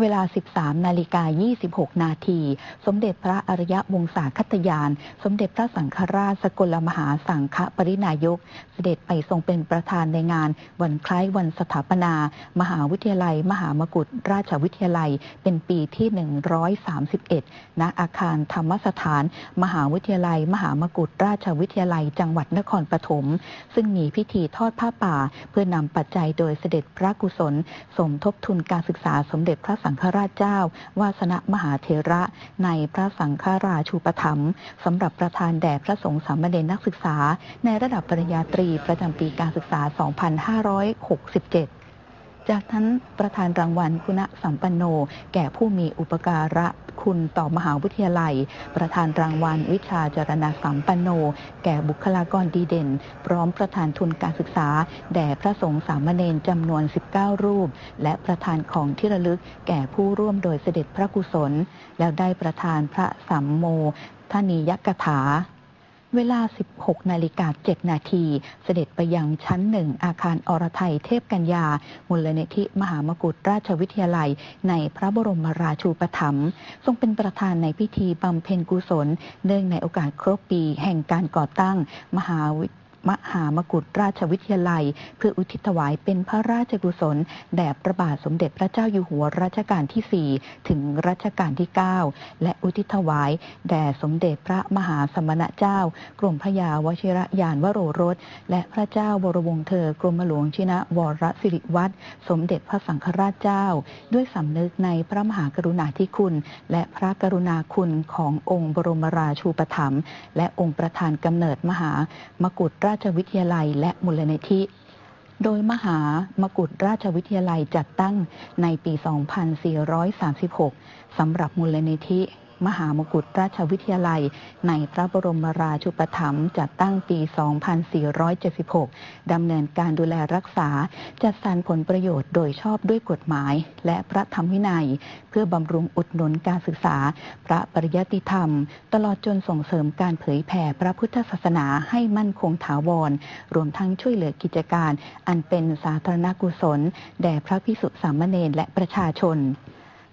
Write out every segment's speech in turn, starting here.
เวลา 13 นาฬิกา 26 นาที สมเด็จพระอริยวงศาคัตยาน สมเด็จพระสังฆราชสกลมหาสังฆปรินายก เสด็จไปทรงเป็นประธานในงาน วันคล้ายวันสถาปนา มหาวิทยาลัย มหามกุฏราชวิทยาลัย เป็นปีที่ 131 ณ อาคารธรรมสถาน มหาวิทยาลัย มหามกุฏราชวิทยาลัย จังหวัดนครปฐม ซึ่งมีพิธีทอดผ้าป่า เพื่อนำปัจจัยโดยเสด็จพระกุศล สมทบทุนการศึกษาสมเด็จพระสังฆราชเจ้า วาสนะมหาเถระ ในพระสังฆราชูปถัมภ์สำหรับประธานแด่พระสงฆ์สามเณรนักศึกษา ในระดับปริญญาตรีประจำปีการศึกษา 2567 จากนั้นประธานรางวัลคุณสัมปันโน แก่ผู้มีอุปการะคุณต่อมหาวิทยาลัย ประธานรางวัล วิชาจารณสัมปันโน แก่บุคลากรดีเด่น พร้อมประธานทุนการศึกษา แด่พระสงฆ์สามเณรจำนวน 19 รูป และประธานของที่ระลึก แก่ผู้ร่วมโดยเสด็จพระกุศล แล้วได้ประธานพระสัมโมทนียกถา เวลา 16 นาฬิกา 7 นาที เสด็จไปยังชั้นหนึ่งอาคารอรไทยเทพกัญญา มูลนิธิมหามกุฏราชวิทยาลัย ในพระบรมราชูปถัมภ์ทรงเป็นประธานในพิธีบำเพ็ญกุศล เนื่องในโอกาสครบปีแห่งการก่อตั้งมหาวิท มหามกุฏราชวิทยาลัย เพื่ออุทิศถวายเป็นพระราชกุศล แด่พระบาทสมเด็จพระเจ้าอยู่หัวรัชกาลที่ 4 ถึงรัชกาลที่ 9 และอุทิศถวายแด่สมเด็จพระมหาสมณเจ้ากรมพระยาวชิรยานวโรรส และพระเจ้าบรวงศ์เธอกรมหลวงชินะวรสิริวัตรสมเด็จพระสังฆราชเจ้า ด้วยสำนึกในพระมหากรุณาธิคุณ และพระกรุณาคุณขององค์บรมราชูปถัมภ์และองค์ประธานกำเนิดมหามกุฏราราชวิทยาลัยและมูลนิธิ โดยมหามกุฏราชวิทยาลัยจัดตั้งในปี 2436 สำหรับมูลนิธิ มหามกุฏราชวิทยาลัย ในพระบรมราชูปถัมภ์จัดตั้งปี 2476 ดำเนินการดูแลรักษา จัดสรรผลประโยชน์โดยชอบด้วยกฎหมาย และพระธรรมวินัย เพื่อบำรุงอุดหนุนการศึกษา พระปริยัติธรรม ตลอดจนส่งเสริมการเผยแผ่พระพุทธศาสนาให้มั่นคงถาวร รวมทั้งช่วยเหลือกิจการ อันเป็นสาธารณกุศล แด่พระพิสุสามเณรและประชาชน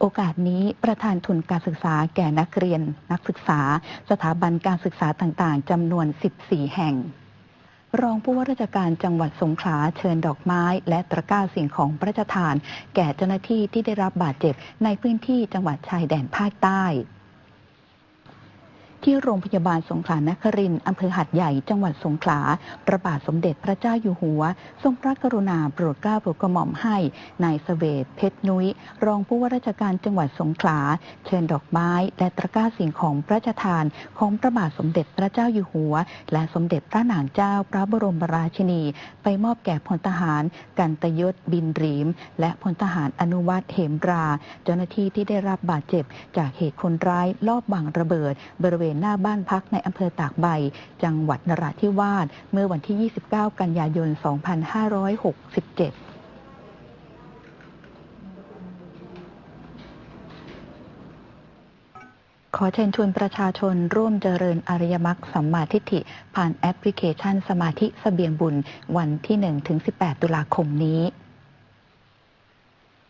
โอกาสนี้ประธานทุนการศึกษาแก่นักเรียน นักศึกษา สถาบันการศึกษาต่างๆจำนวน 14 แห่ง รองผู้ว่าราชการจังหวัดสงขลาเชิญดอกไม้ และตะกร้าสิ่งของพระราชทาน แก่เจ้าหน้าที่ที่ได้รับบาดเจ็บในพื้นที่จังหวัดชายแดนภาคใต้ ที่โรงพยาบาลสงขลานครินทร์อำเภอหัดใหญ่ จังหวัดสงขลาพระบาทสมเด็จพระเจ้าอยู่หัว ทรงพระกรุณาโปรดเกล้าโปรดกระหม่อมให้ นายเสวตเพชรนุ้ย รองผู้ว่าราชการจังหวัดสงขลา เชิญดอกไม้ และตะกร้าสิ่งของพระราชทาน ของพระบาทสมเด็จพระเจ้าอยู่หัว และสมเด็จพระนางเจ้าพระบรมราชินี ไปมอบแก่พลทหาร กันตยศบินรีม และพลทหารอนุวัตเหมรา เจ้าหน้าที่ที่ได้รับบาดเจ็บ จากเหตุคนร้ายลอบวางระเบิด บริเวณหน้าบ้านพักในอำเภอตากใบ จังหวัดนราธิวาสเมื่อวันที่ 29 กันยายน 2567ขอเชิญชวนประชาชนร่วมเจริญอริยมรรคสัมมาทิฏฐิ ผ่านแอปพลิเคชันสมาธิสเสบียงบุญ วันที่ 1-18 ตุลาคมนี้